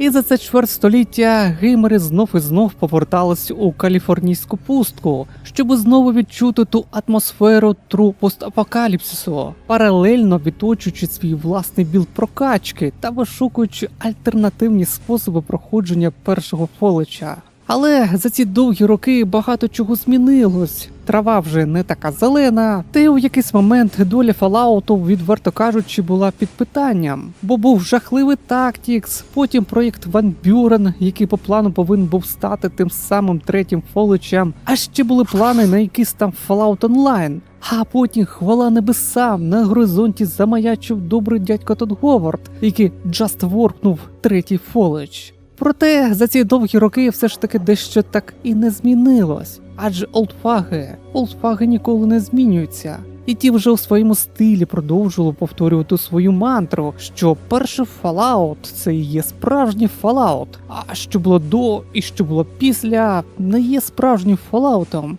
І за це чверть століття геймери знов і знов повертались у каліфорнійську пустку, щоб знову відчути ту атмосферу тру постапокаліпсису, паралельно відточуючи свій власний білд прокачки та вишукуючи альтернативні способи проходження першого фолича. Але за ці довгі роки багато чого змінилось. Трава вже не така зелена, та й у якийсь момент доля Fallout, відверто кажучи, була під питанням. Бо був жахливий Tactics, потім проєкт Van Buren, який по плану повинен був стати тим самим третім фоличем. А ще були плани на якийсь там Fallout Online. А потім хвала небесам на горизонті замаячив добрий дядько Тодд Говард, який just воркнув третій фолич. Проте за ці довгі роки все ж таки дещо так і не змінилось. Адже олдфаги, олдфаги ніколи не змінюються. І ті вже у своєму стилі продовжували повторювати свою мантру, що перший Fallout – це є справжній Fallout, а що було до і що було після не є справжнім Falloutом.